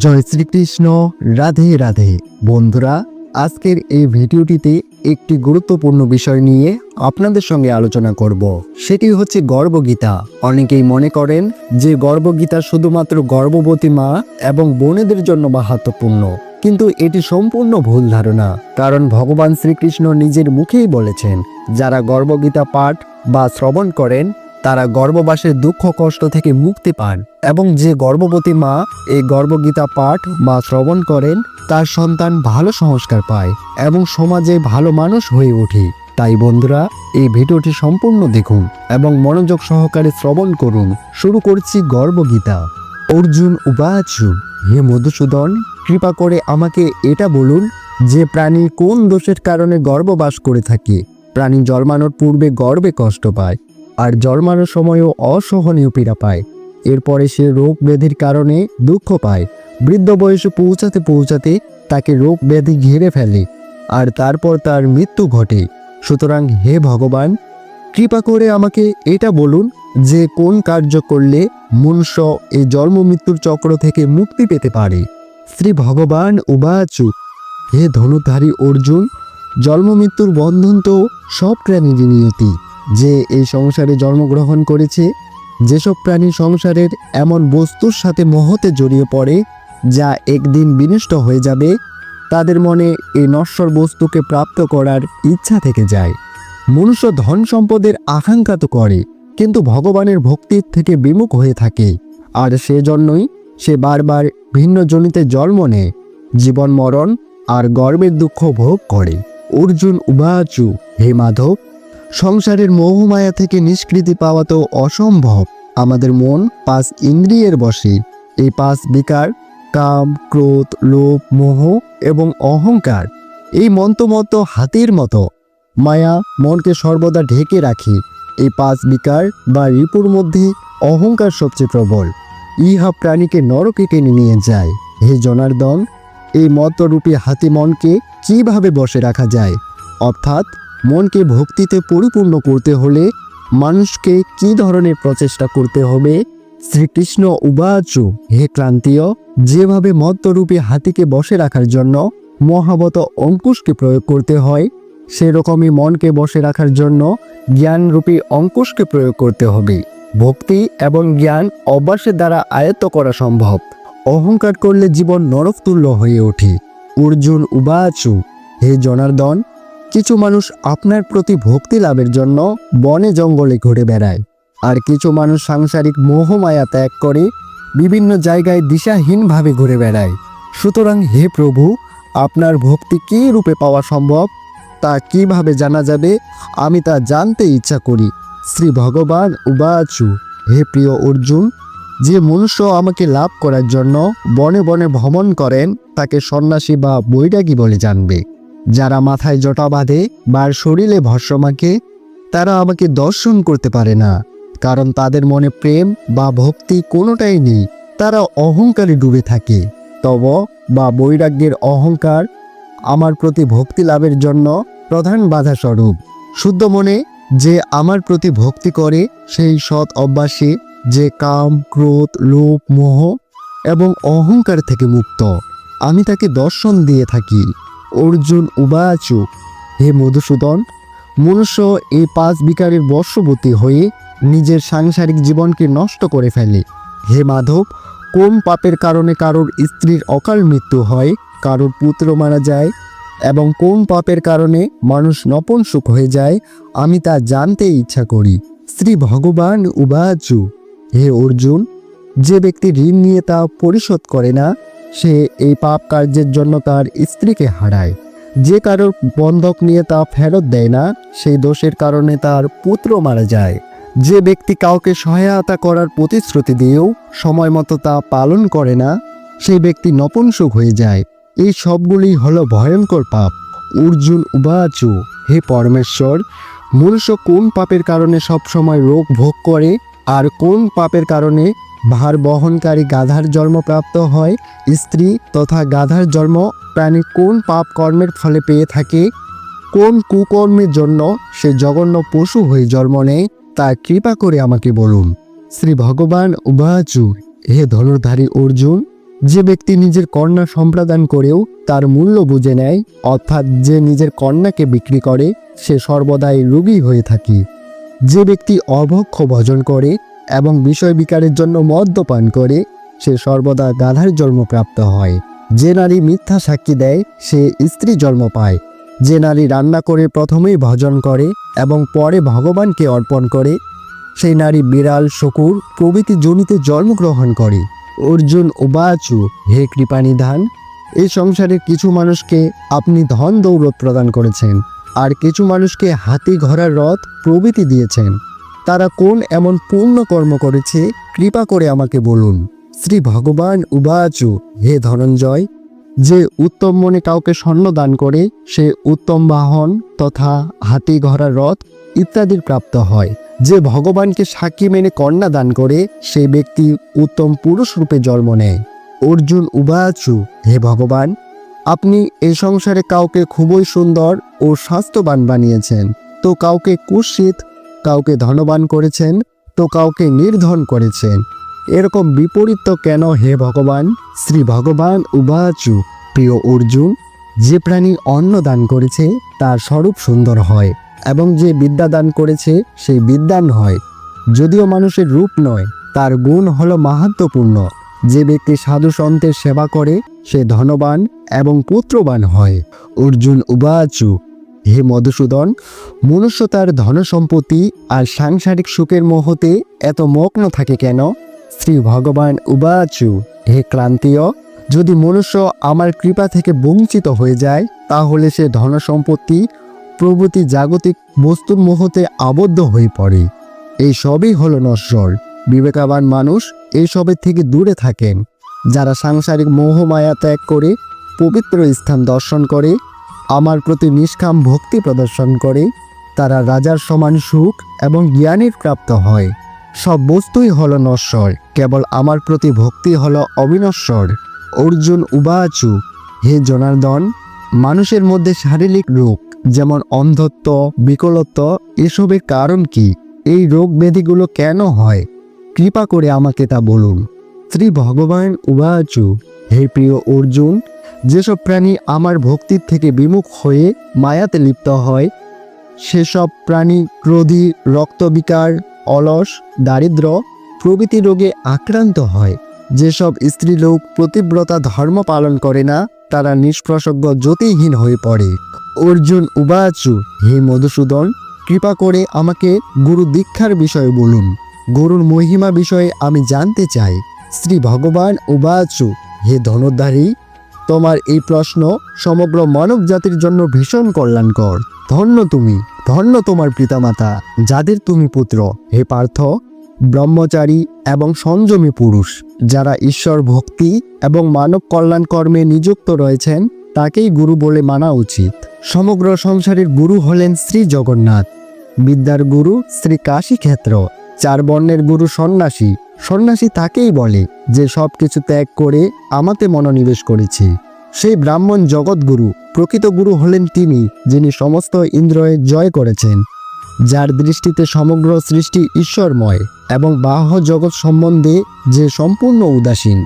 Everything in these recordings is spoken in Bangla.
জয় শ্রীকৃষ্ণ, রাধে রাধে। বন্ধুরা, আজকের এই ভিডিওটিতে একটি গুরুত্বপূর্ণ বিষয় নিয়ে আপনাদের সঙ্গে আলোচনা করব। সেটি হচ্ছে গর্ভগীতা। অনেকেই মনে করেন যে গর্ভগীতা শুধুমাত্র গর্ভবতী মা এবং বোনেদের জন্য মাহাত্মপূর্ণ কিন্তু এটি সম্পূর্ণ ভুল ধারণা, কারণ ভগবান শ্রীকৃষ্ণ নিজের মুখেই বলেছেন, যারা গর্ভগীতা পাঠ বা শ্রবণ করেন তারা গর্ভবাসের দুঃখ কষ্ট থেকে মুক্তি পান এবং যে গর্ভবতী মা এই গর্ভগীতা পাঠ বা শ্রবণ করেন, তার সন্তান ভালো সংস্কার পায় এবং সমাজে ভালো মানুষ হয়ে ওঠে। তাই বন্ধুরা, এই ভিডিওটি সম্পূর্ণ দেখুন এবং মনোযোগ সহকারে শ্রবণ করুন। শুরু করছি গর্ভগীতা। অর্জুন উপাচু হে মধুসূদন, কৃপা করে আমাকে এটা বলুন যে প্রাণী কোন দোষের কারণে গর্ভবাস করে থাকে। প্রাণী জন্মানোর পূর্বে গর্বে কষ্ট পায়। আর জন্মানোর সময়ও অসহনীয় পীড়া পায়। এরপরে সে রোগ ব্যাধির কারণে দুঃখ পায়। বৃদ্ধ বয়সে পৌঁছাতে পৌঁছাতে তাকে রোগ ব্যাধি ঘিরে ফেলে আর তারপর তার মৃত্যু ঘটে। সুতরাং হে ভগবান, কৃপা করে আমাকে এটা বলুন যে কোন কার্য করলে মনুষ্য এই জন্ম মৃত্যুর চক্র থেকে মুক্তি পেতে পারে। শ্রী ভগবান উবাচু। হে ধনুধারী অর্জুন, জন্ম মৃত্যুর বন্ধন তো সব প্রাণীরই নিয়তি। যে এই সংসারে জন্মগ্রহণ করেছে, যেসব প্রাণী সংসারের এমন বস্তুর সাথে মহতে জড়িয়ে পড়ে, যা একদিন বিনষ্ট হয়ে যাবে, তাদের মনে এই নশ্বর বস্তুকে প্রাপ্ত করার ইচ্ছা থেকে যায়। মনুষ্য ধন সম্পদের আকাঙ্ক্ষা তো করে, কিন্তু ভগবানের ভক্তির থেকে বিমুখ হয়ে থাকে। আর সেজন্যই সে বারবার ভিন্ন জনিতে জন্ম নেয়, জীবন মরণ আর গর্বের দুঃখ ভোগ করে। অর্জুন উবাচু, হে মাধব সংসারের মোহমায়া থেকে নিষ্কৃতি পাওয়া তো অসম্ভব। আমাদের মন পাঁচ ইন্দ্রিয়ের বসে। এই পাঁচ বিকার, কাম, ক্রোধ, লোভ, মোহ এবং অহংকার, এই মন্তমত হাতির মতো। মায়া মনকে সর্বদা ঢেকে রাখে। এই পাঁচ বিকার বা রিপুর মধ্যে অহংকার সবচেয়ে প্রবল। ইহা প্রাণীকে নরকে টেনে নিয়ে যায়। হে জনার্দন, এই মতরূপী হাতি মনকে কীভাবে বসে রাখা যায়? অর্থাৎ মনকে ভক্তিতে পরিপূর্ণ করতে হলে মানুষকে কি ধরনের প্রচেষ্টা করতে হবে? শ্রীকৃষ্ণ উবাচু, হে ক্রান্তীয়, যেভাবে মত্তরূপী হাতিকে বসে রাখার জন্য মহাবত অঙ্কুশকে প্রয়োগ করতে হয়, সেরকমই মনকে বসে রাখার জন্য জ্ঞানরূপী অঙ্কুশকে প্রয়োগ করতে হবে। ভক্তি এবং জ্ঞান অভ্যাসের দ্বারা আয়ত্ত করা সম্ভব। অহংকার করলে জীবন নরকতুল্য হয়ে ওঠে। অর্জুন উবাচু, হে জনার্দন কিছু মানুষ আপনার প্রতি ভক্তি লাভের জন্য বনে জঙ্গলে ঘুরে বেড়ায়। আর কিছু মানুষ সাংসারিক মোহমায়া ত্যাগ করে বিভিন্ন জায়গায় দিশাহীনভাবে ঘুরে বেড়ায়। সুতরাং হে প্রভু, আপনার ভক্তি কী রূপে পাওয়া সম্ভব? তা কীভাবে জানা যাবে? আমি তা জানতে ইচ্ছা করি। শ্রী ভগবান উবাচু। হে প্রিয় অর্জুন, যে মনুষ্য আমাকে লাভ করার জন্য বনে বনে ভ্রমণ করেন, তাকে সন্ন্যাসী বা বৈরাগী বলে জানবে। যারা মাথায় জটা বাঁধে বা শরীরে ভস্য মাখে, তারা আমাকে দর্শন করতে পারে না, কারণ তাদের মনে প্রেম বা ভক্তি কোনোটাই নেই। তারা অহংকারে ডুবে থাকে। তব বা বৈরাগ্যের অহংকার আমার প্রতি ভক্তি লাভের জন্য প্রধান বাধা স্বরূপ শুদ্ধ মনে যে আমার প্রতি ভক্তি করে সেই সৎ অভ্যাসে যে কাম, ক্রোধ, লোভ, মোহ এবং অহংকার থেকে মুক্ত, আমি তাকে দর্শন দিয়ে থাকি। অর্জুন উবাচু। হে মধুসূদন, মনুষ্য এই পাঁচ বিকারের বর্ষবতী হয়ে নিজের সাংসারিক জীবনকে নষ্ট করে ফেলে। হে মাধব, কোন পাপের কারণে কারোর স্ত্রীর অকাল মৃত্যু হয়, কারোর পুত্র মারা যায়, এবং কোন পাপের কারণে মানুষ নপনসুখ হয়ে যায়, আমি তা জানতে ইচ্ছা করি। শ্রী ভগবান উবাচু। হে অর্জুন, যে ব্যক্তি ঋণ নিয়ে তা পরিশোধ করে না সে এই পাপ কার্যের জন্য তার স্ত্রীকে হারায়। যে কারোর বন্ধক নিয়ে তা ফেরত দেয় না, সেই দোষের কারণে তার পুত্র মারা যায়। যে ব্যক্তি কাউকে সহায়তা করার প্রতিশ্রুতি দিয়েও সময় মতো তা পালন করে না, সেই ব্যক্তি নপুংসক হয়ে যায়। এই সবগুলি হলো ভয়ঙ্কর পাপ। অর্জুন উবাচু, হে পরমেশ্বর, মনুষ্য কোন পাপের কারণে সবসময় রোগ ভোগ করে, আর কোন পাপের কারণে ভার বহনকারী গাধার জন্ম প্রাপ্ত হয় স্ত্রী তথা গাধার জন্ম প্রাণী কোন পাপ কর্মের ফলে পেয়ে থাকে? কোন কুকর্মের জন্য সে জঘন্য পশু হয়ে জন্ম নেয়? তা কৃপা করে আমাকে বলুন। শ্রী ভগবান উবাচু। হে ধনুর্ধারী অর্জুন, যে ব্যক্তি নিজের কন্যা সম্প্রদান করেও তার মূল্য বুঝে নেয়, অর্থাৎ যে নিজের কন্যাকে বিক্রি করে, সে সর্বদাই রোগী হয়ে থাকে। যে ব্যক্তি অভক্ষ ভজন করে এবং বিষয় বিকারের জন্য মদ্যপান করে, সে সর্বদা গাধার জন্মপ্রাপ্ত হয়। যে নারী মিথ্যা সাক্ষী দেয়, সে স্ত্রী জন্ম পায়। যে নারী রান্না করে প্রথমেই ভজন করে এবং পরে ভগবানকে অর্পণ করে, সেই নারী বিড়াল, শকুর, প্রভৃতি জনিতে জন্মগ্রহণ করে। অর্জুন উবাচু হে কৃপানিধান, এই সংসারে কিছু মানুষকে আপনি ধন দৌলত প্রদান করেছেন, আর কিছু মানুষকে হাতি ঘোড়ার রথ প্রভৃতি দিয়েছেন। তারা কোন এমন পূর্ণ কর্ম করেছে, কৃপা করে আমাকে বলুন। শ্রী ভগবান উবাচু, হে ধনঞ্জয়, যে উত্তম মনে কাউকে স্বর্ণ দান করে, সে উত্তম বাহন তথা হাতি ঘোড়ার রথ ইত্যাদির প্রাপ্ত হয়। যে ভগবানকে সাক্ষী মেনে কন্যা দান করে সেই ব্যক্তি উত্তম পুরুষ রূপে জন্ম নেয়। অর্জুন উবাচু, হে ভগবান, আপনি এই সংসারে কাউকে খুবই সুন্দর ও স্বাস্থ্যবান বানিয়েছেন। তো কাউকে কুৎসিত কাউকে ধনবান করেছেন, তো কাউকে নির্ধন করেছেন। এরকম বিপরীত কেন হে ভগবান? শ্রী ভগবান উবাচু। প্রিয় অর্জুন, যে প্রাণী অন্ন দান করেছে, তার স্বরূপ সুন্দর হয়, এবং যে বিদ্যা দান করেছে, সেই বিদ্যান হয়। যদিও মানুষের রূপ নয়, তার গুণ হল মাহাত্মপূর্ণ যে ব্যক্তি সাধু সন্তের সেবা করে, সে ধনবান এবং পুত্রবান হয়। অর্জুন উবাচু হে মধুসূদন, মনুষ্য তার ধন সম্পত্তি আর সাংসারিক সুখের মোহতে এত মগ্ন থাকে কেন? শ্রী ভগবান উবাচু, হে ক্লান্তীয়, যদি মনুষ্য আমার কৃপা থেকে বঞ্চিত হয়ে যায়, তাহলে সে ধন সম্পত্তি প্রভৃতি জাগতিক বস্তুর মোহতে আবদ্ধ হয়ে পড়ে। এই সবই হলো নশ্বর। বিবেকাবান মানুষ এইসবের থেকে দূরে থাকেন। যারা সাংসারিক মোহমায়া ত্যাগ করে, পবিত্র স্থান দর্শন করে আমার প্রতি নিষ্কাম ভক্তি প্রদর্শন করে, তারা রাজার সমান সুখ এবং জ্ঞানের প্রাপ্ত হয়। সব বস্তুই হলো নশ্বর, কেবল আমার প্রতি ভক্তি হলো অবিনশ্বর। অর্জুন উবাচু, হে জনার্দন, মানুষের মধ্যে শারীরিক রোগ, যেমন অন্ধত্ব, বিকলত্ব এসবের কারণ কি? এই রোগ ব্যাধিগুলো কেন হয়? কৃপা করে আমাকে তা বলুন। শ্রী ভগবান উবাচু, হে প্রিয় অর্জুন যেসব প্রাণী আমার ভক্তির থেকে বিমুখ হয়ে মায়াতে লিপ্ত হয়, সেসব প্রাণী ক্রোধী, রক্তবিকার, অলস, দারিদ্র, প্রভৃতি রোগে আক্রান্ত হয়। যেসব স্ত্রীলোক প্রতিব্রতা ধর্ম পালন করে না, তারা নিষ্প্রসজ্ঞ জ্যোতিহীন হয়ে পড়ে। অর্জুন উবাচু, হে মধুসূদন, কৃপা করে আমাকে গুরু দীক্ষার বিষয়ে বলুন। গরুর মহিমা বিষয়ে আমি জানতে চাই। শ্রী ভগবান উবাচু, হে ধনুর্ধারী তোমার এই প্রশ্ন সমগ্র মানব জাতির জন্য ভীষণ কল্যাণকর। ধন্য তুমি, ধন্য তোমার পিতামাতা, যাদের তুমি পুত্র। হে পার্থ, ব্রহ্মচারী এবং সংযমী পুরুষ, যারা ঈশ্বর ভক্তি এবং মানব কল্যাণ কর্মে নিযুক্ত রয়েছেন, তাকেই গুরু বলে মানা উচিত। সমগ্র সংসারের গুরু হলেন শ্রী জগন্নাথ। বিদ্যার গুরু শ্রী কাশী ক্ষেত্র চার বর্ণের গুরু সন্ন্যাসী। সন্ন্যাসী তাকেই বলে যে সব কিছু ত্যাগ করে আমাতে মনোনিবেশ করেছে। সেই ব্রাহ্মণ জগৎগুরু, প্রকৃত গুরু হলেন তিনি, যিনি সমস্ত ইন্দ্রয়ে জয় করেছেন। যার দৃষ্টিতে সমগ্র সৃষ্টি ঈশ্বরময় এবং বাহ্য জগৎ সম্বন্ধে যে সম্পূর্ণ উদাসীন,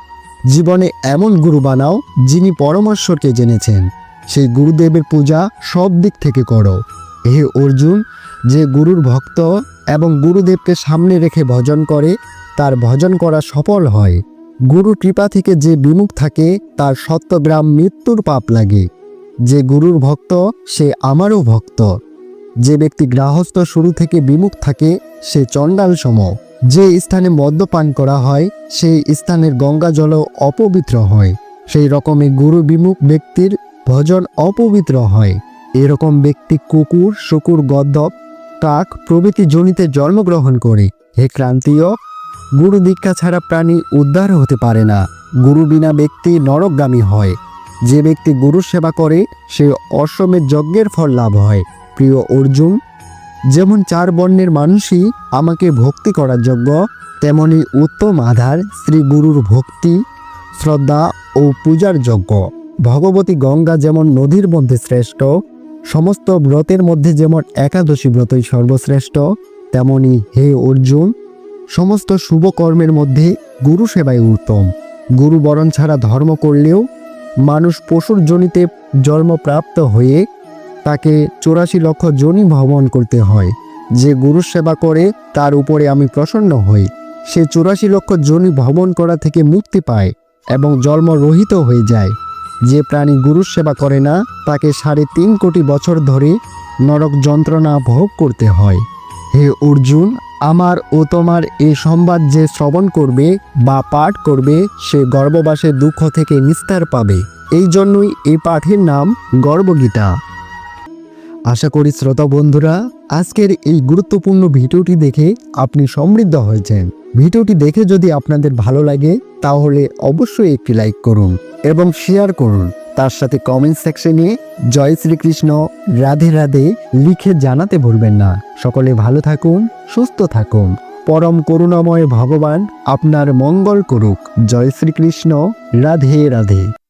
জীবনে এমন গুরু বানাও যিনি পরমেশ্বরকে জেনেছেন। সেই গুরুদেবের পূজা সব দিক থেকে করো। হে অর্জুন, যে গুরুর ভক্ত এবং গুরুদেবকে সামনে রেখে ভজন করে তার ভজন করা সফল হয়। গুরু কৃপা থেকে যে বিমুখ থাকে, তার সত্যগ্রাম মৃত্যুর পাপ লাগে। যে গুরুর ভক্ত, সে আমারও ভক্ত। যে ব্যক্তি গ্রাহস্থ শুরু থেকে বিমুখ থাকে, সে চণ্ডাল সম যে স্থানে মদ্যপান করা হয়, সেই স্থানের গঙ্গা জল অপবিত্র হয়। সেই রকমই গুরু বিমুখ ব্যক্তির ভজন অপবিত্র হয়। এরকম ব্যক্তি কুকুর, শুকুর গদ্দপ কাক প্রভৃতি জনিতে জন্মগ্রহণ করে। হে ক্রান্তীয় গুরু দীক্ষা ছাড়া প্রাণী উদ্ধার হতে পারে না। গুরু বিনা ব্যক্তি নরকগামী হয়। যে ব্যক্তি গুরু সেবা করে, সে অশ্বমের যজ্ঞের ফল লাভ হয়। প্রিয় অর্জুন, যেমন চার বর্ণের মানুষই আমাকে ভক্তি করার যোগ্য, তেমনি উত্তম আধার শ্রী গুরুর ভক্তি, শ্রদ্ধা ও পূজার যোগ্য। ভগবতী গঙ্গা যেমন নদীর মধ্যে শ্রেষ্ঠ, সমস্ত ব্রতের মধ্যে যেমন একাদশী ব্রতই সর্বশ্রেষ্ঠ, তেমনি হে অর্জুন সমস্ত শুভ কর্মের মধ্যে গুরু সেবাই উত্তম। গুরু বরণ ছাড়া ধর্ম করলেও মানুষ পশুর জনিতে জন্মপ্রাপ্ত হয়ে তাকে চৌরাশি লক্ষ জনি ভ্রমণ করতে হয়। যে গুরু সেবা করে, তার উপরে আমি প্রসন্ন হই। সে চৌরাশি লক্ষ জনি ভ্রমণ করা থেকে মুক্তি পায় এবং জন্মরহিত হয়ে যায়। যে প্রাণী গুরুর সেবা করে না, তাকে সাড়ে তিন কোটি বছর ধরে নরক যন্ত্রণা ভোগ করতে হয়। হে অর্জুন, আমার ও তোমার এ সংবাদ যে শ্রবণ করবে বা পাঠ করবে, সে গর্ভবাসের দুঃখ থেকে নিস্তার পাবে। এই জন্যই এই পাঠের নাম গর্ভগীতা আশা করি শ্রোতা বন্ধুরা, আজকের এই গুরুত্বপূর্ণ ভিডিওটি দেখে আপনি সমৃদ্ধ হয়েছেন। ভিডিওটি দেখে যদি আপনাদের ভালো লাগে, তাহলে অবশ্যই একটি লাইক করুন এবং শেয়ার করুন। তার সাথে কমেন্ট সেকশনে জয় শ্রীকৃষ্ণ রাধে রাধে লিখে জানাতে ভুলবেন না। সকলে ভালো থাকুন, সুস্থ থাকুন। পরম করুণাময় ভগবান আপনার মঙ্গল করুক। জয় শ্রীকৃষ্ণ, রাধে রাধে।